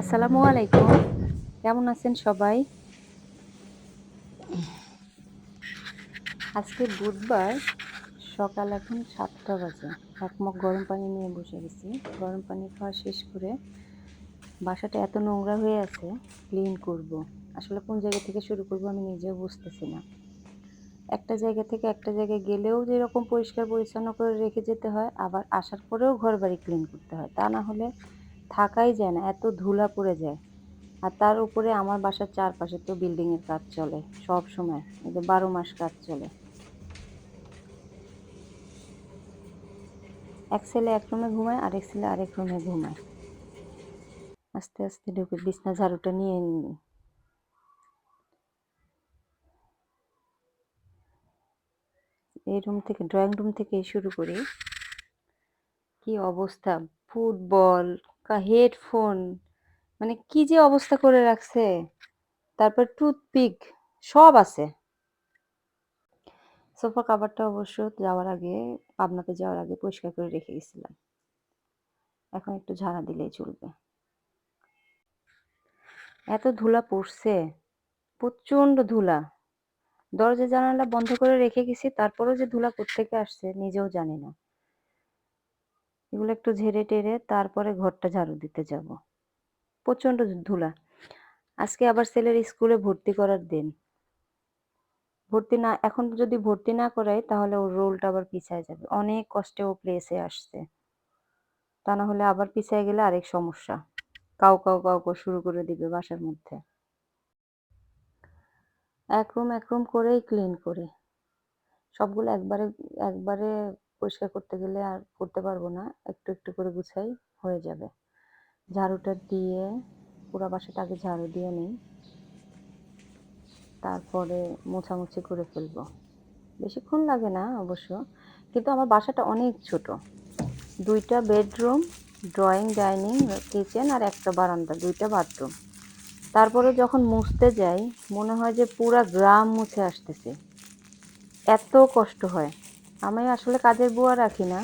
আসসালামু আলাইকুম। কেমন আছেন সবাই? আজকে বুধবার সকাল এখন সাতটা বাজে। এক মগ গরম পানি নিয়ে বসে গেছি। গরম পানি খাওয়া শেষ করে বাসাটা এত নোংরা হয়ে আছে, ক্লিন করব। আসলে কোন জায়গা থেকে শুরু করব আমি নিজেও বুঝতেছি না। একটা জায়গা থেকে একটা জায়গায় গেলেও যেরকম পরিষ্কার পরিচ্ছন্ন করে রেখে যেতে হয়, আবার আসার পরেও ঘর বাড়ি ক্লিন করতে হয়। তা না হলে থাকাই যায় না, এত ধুলা পড়ে যায়। আর তার উপরে আমার বাসার চারপাশে তো বিল্ডিংয়ের কাজ চলে, সব সময়। যে বারো মাস কাজ চলে। এক ছেলে এক রুমে ঘুমায়, আরেক ছেলে আরেক রুমে ঘুমায়। আস্তে আস্তে ঢুকে বিছনা ঝাড়ুটা নিয়ে নিই। এই রুম থেকে, ড্রয়িং রুম থেকে শুরু করি। কি অবস্থা? ফুটবল হেডফোন মানে কি যে অবস্থা করে রাখছে। তারপর টুথপিক, সব আছে। সোফা কাভারটা অবশ্য যাওয়ার আগে, পাবনাতে যাওয়ার আগে পরিষ্কার করে রেখে গেছিলাম। এখন একটু ঝাড়া দিলেই চলবে। এত ধুলা পড়ছে প্রচণ্ড ধুলা। দরজা জানালা বন্ধ করে রেখে গেছি, তারপরেও যে ধুলা কোথেকে আসছে নিজেও জানি না। এগুলো একটু ঝেড়ে টেরে তারপরে ঘরটা ঝাড়ু দিতে যাব। প্রচণ্ড ধুলা। আজকে আবার ছেলের স্কুলে ভর্তি করার দিন। ভর্তি না, এখন যদি ভর্তি না করাই তাহলে ওর রোলটা আবার পিছায় যাবে। অনেক কষ্টে ও প্লেসে আসছে। তা না হলে আবার পিছায় গেলে আরেক সমস্যা। কাউ কাউ কাউ কাউ শুরু করে দিবে বাসার মধ্যে। এক রুম এক রুম করেই ক্লিন করি। সবগুলো একবারে একবারে পরিষ্কার করতে গেলে আর করতে পারব না। একটু একটু করে গুছাই হয়ে যাবে। ঝাড়ুটা দিয়ে পুরো বাসাটা আগে ঝাড়ু দিয়ে নিই। তারপরে মোছামুছি করে ফেলব। বেশিক্ষণ লাগে না অবশ্য, কিন্তু আমার বাসাটা অনেক ছোট। দুইটা বেডরুম, ড্রয়িং, ডাইনিং, কিচেন আর একটা বারান্দা, দুইটা বাথরুম। তারপরে যখন মুছতে যাই, মনে হয় যে পুরা গ্রাম মুছে আসতেছে। এত কষ্ট হয়। আমি আসলে কাজের বুয়া রাখি না।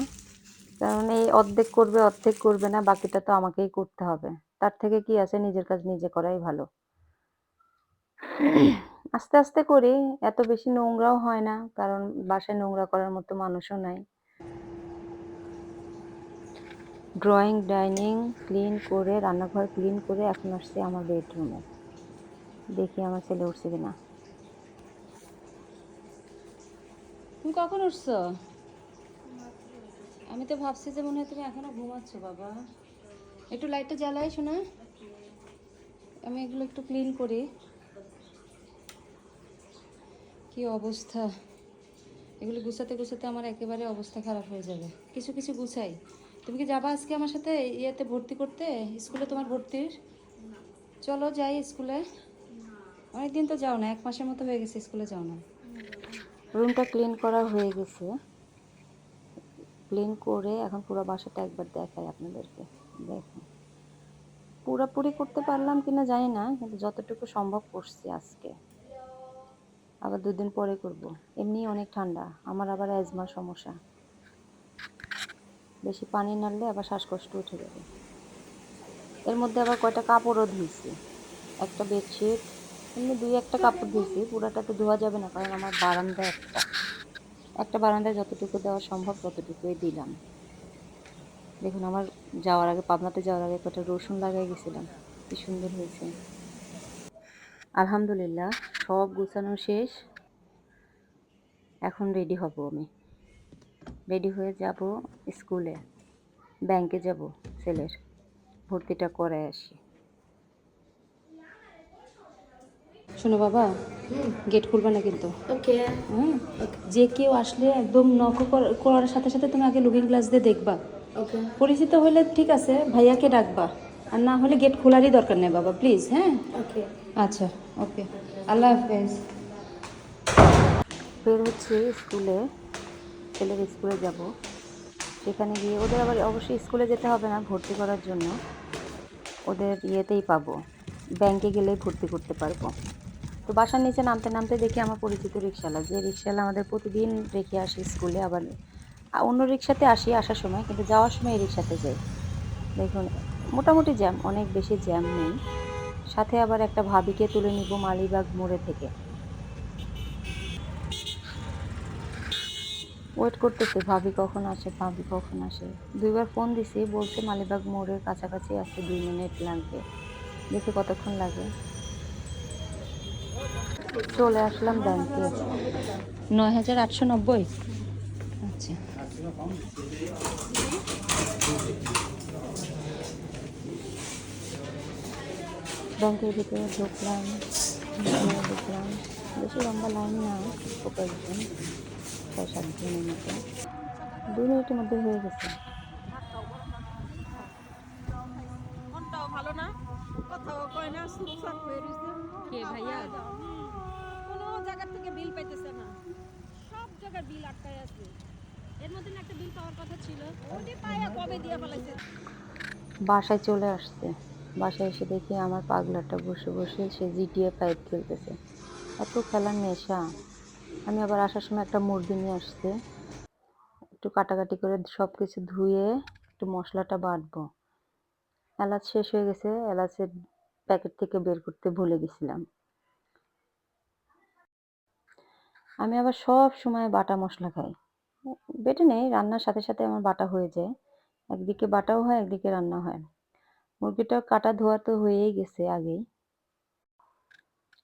কারণ এই অর্ধেক করবে অর্ধেক করবে না, বাকিটা তো আমাকেই করতে হবে। তার থেকে কি আছে? নিজের কাজ নিজে করাই ভালো। আস্তে আস্তে করি, এত বেশি নোংরাও হয় না, কারণ বাসায় নোংরা করার মতো মানুষও নাই। ড্রয়িং ডাইনিং ক্লিন করে, রান্নাঘর ক্লিন করে এখন আসছি আমার বেডরুমে দেখি আমার ছেলে উঠছে কিনা। তুমি কখন উঠছো? আমি তো ভাবছি যে মনে হয় তুমি এখনও ঘুমাচ্ছ, বাবা। একটু লাইটটা জ্বালাই, শোনা? আমি এগুলো একটু ক্লিন করি। কি অবস্থা? এগুলো গুছাতে গুছাতে আমার একেবারে অবস্থা খারাপ হয়ে যাবে। কিছু কিছু গুছাই। তুমি কি যাবা আজকে আমার সাথে ইয়েতে ভর্তি করতে? স্কুলে তোমার ভর্তির? চলো যাই স্কুলে। অনেকদিন তো যাও না, এক মাসের মতো হয়ে গেছে স্কুলে যাও না। রুমটা ক্লিন করা হয়ে গেছে। ক্লিন করে এখন পুরো বাসাটা একবার দেখাই আপনাদেরকে। দেখুন। পুরাপুরি করতে পারলাম কিনা জানি না, কিন্তু যতটুকু সম্ভব করছি আজকে। আবার দুদিন পরে করব। এমনি অনেক ঠান্ডা, আমার আবার অ্যাজমার সমস্যা। বেশি পানি নাড়লে আবার শ্বাসকষ্ট উঠে যাবে। এর মধ্যে আবার কয়টা কাপড়ও ধুইছি। একটা বেডশিট এমনি দুই একটা কাপড় ধুইছি পুরাটা তো ধোয়া যাবে না, কারণ আমার বারান্দা একটা। একটা বারান্দায় যতটুকু দেওয়া সম্ভব ততটুকুই দিলাম। দেখুন, আমার যাওয়ার আগে, পাবনাতে যাওয়ার আগে কটা রসুন লাগাই গেছিলাম। কি সুন্দর হয়েছে। আলহামদুলিল্লাহ, সব গুছানো শেষ। এখন রেডি হব আমি। রেডি হয়ে যাব স্কুলে। ব্যাংকে যাব, ছেলের। ভর্তিটা করে আসি। শোনো বাবা গেট খুলবে না কিন্তু। ওকে। হ্যাঁ যে কেউ আসলে একদম নখ কর- করার সাথে সাথে তুমি আগে লুকিং গ্লাস দিয়ে দেখবা। ওকে। পরিচিত হলে ঠিক আছে ভাইয়াকে ডাকবা। আর না হলে গেট খোলারই দরকার নেই বাবা প্লিজ হ্যাঁ? ওকে। আচ্ছা ওকে। আল্লাহ হাফেজ। বের হচ্ছে স্কুলে ছেলের স্কুলে যাব। সেখানে গিয়ে ওদের আবার অবশ্যই স্কুলে যেতে হবে না ভর্তি করার জন্য। ওদের ইয়েতেই পাবো ব্যাংকে গেলেই ভর্তি করতে পারব। তো বাসার নিচে নামতে নামতে দেখি আমার পরিচিত রিক্সাওয়ালা, যে রিক্সাওয়ালা আমাদের প্রতিদিন রেখে আসি স্কুলে, আবার অন্য রিক্সাতে আসি আসার সময়, কিন্তু যাওয়ার সময় এই রিক্সাতে যাই। দেখুন, মোটামুটি জ্যাম, অনেক বেশি জ্যাম নেই। সাথে আবার একটা ভাবিকে তুলে নিব মালিবাগ মোড়ে থেকে। ওয়েট করতেছে, ভাবি কখন আসে, ভাবি কখন আসে। দুইবার ফোন দিছি, বলছে মালিবাগ মোড়ের কাছাকাছি আছে দুই মিনিট লাগবে। দেখি কতক্ষণ লাগে। চলে আসলাম ব্যাংকে। নয় হাজার আটশো নব্বই। আচ্ছা। ব্যাংকের ভিতরে ঢুকলাম ঢুকে দেখলাম বেশি লম্বা লাইন না কয়েকজন ছয় সাত জনের মতো। দুই মিনিটের মধ্যে হয়ে গেছে। ভালো না কথাও কয় না হয়ে কে ভাইয়া? কোনো জায়গা থেকে বিল পাইতেছে না। সব জায়গার বিল আটকায় আছে। এর মধ্যে একটা বিল পাওয়ার কথা ছিল। ওটি পায়া কবে দিয়ে ফেলাইছে? বাসায় চলে আসছে। বাসায় এসে দেখি আমার পাগলাটা বসে বসে সে জিটিএ ফাইভ খেলতেছে। এত খেলার নেশা। আমি আবার আসার সময় একটা মুরগি নিয়ে আসছে। একটু কাটাকাটি করে সব কিছু ধুয়ে একটু মশলাটা বাটবো। এলাচ শেষ হয়ে গেছে। এলাচের প্যাকেট থেকে বের করতে ভুলে গেছিলাম। আমি আবার সব সময় বাটা মশলা খাই। বেটে নেই, রান্নার সাথে সাথে আমার বাটা হয়ে যায়। একদিকে বাটাও হয়, একদিকে রান্না হয় মুরগিটা কাটা ধোয়া তো হয়েই গেছে আগেই।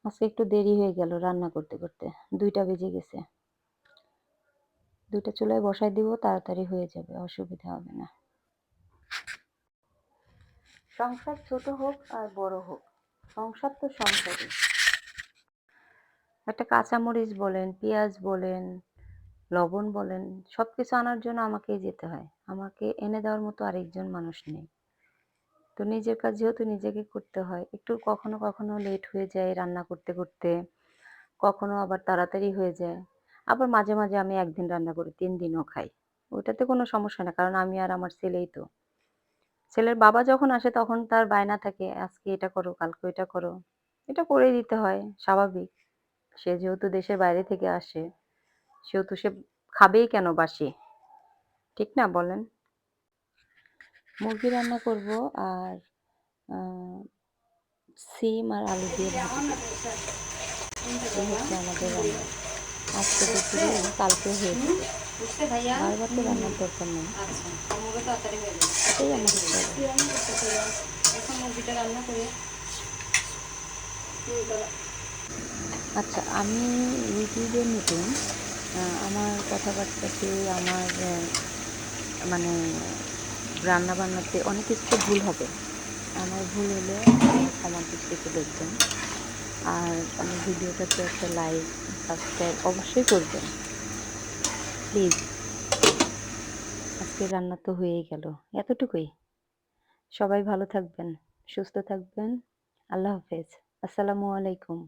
আজকে একটু দেরি হয়ে গেল রান্না করতে করতে, দুইটা বেজে গেছে। দুইটা চুলায় বসাই দিব, তাড়াতাড়ি হয়ে যাবে, অসুবিধা হবে না। সংসার ছোট হোক আর বড় হোক, সংসার তো সংসারই। একটা কাঁচামরিচ বলেন, পেঁয়াজ বলেন, লবণ বলেন সব কিছু আনার জন্য আমাকেই যেতে হয়। আমাকে এনে দেওয়ার মতো আরেকজন মানুষ নেই। তো নিজের কাজ যেহেতু নিজেকে করতে হয়, একটু কখনো কখনো লেট হয়ে যায় রান্না করতে করতে, কখনো আবার তাড়াতাড়ি হয়ে যায়। আবার মাঝে মাঝে আমি একদিন রান্না করি, তিন দিনও খাই। ওইটাতে কোনো সমস্যা না কারণ আমি আর আমার ছেলেই তো। ছেলের বাবা যখন আসে তখন তার বায়না থাকে, আজকে এটা করো, কালকে এটা করো। এটা করে দিতে হয়, স্বাভাবিক। সে যেহেতু দেশের বাইরে থেকে আসে সেহেতু সে খাবেই কেন বাসি? ঠিক না বলেন? মুরগি রান্না করব আর সিম আর আলু দিয়ে ভাজি হচ্ছে আমাদের রান্না। আজকে দুপুরে কালকে হয়ে যাবে বারবার তো রান্নার দরকার নেই। এটাই আমাদের এখন মুরগিটা রান্না করে আচ্ছা আমি ইউটিউবে নতুন আমার কথাবার্তাতে আমার মানে রান্না বান্নাতে অনেক কিছু ভুল হবে। আমার ভুল হলে আমার ক্ষমা দৃষ্টিতে দেখবেন। আর আমার ভিডিওটাতে একটা লাইক সাবস্ক্রাইব অবশ্যই করবেন। প্লিজ আজকে রান্না তো হয়েই গেল। এতটুকুই। সবাই ভালো থাকবেন, সুস্থ থাকবেন। আল্লাহ হাফেজ। আসসালামু আলাইকুম।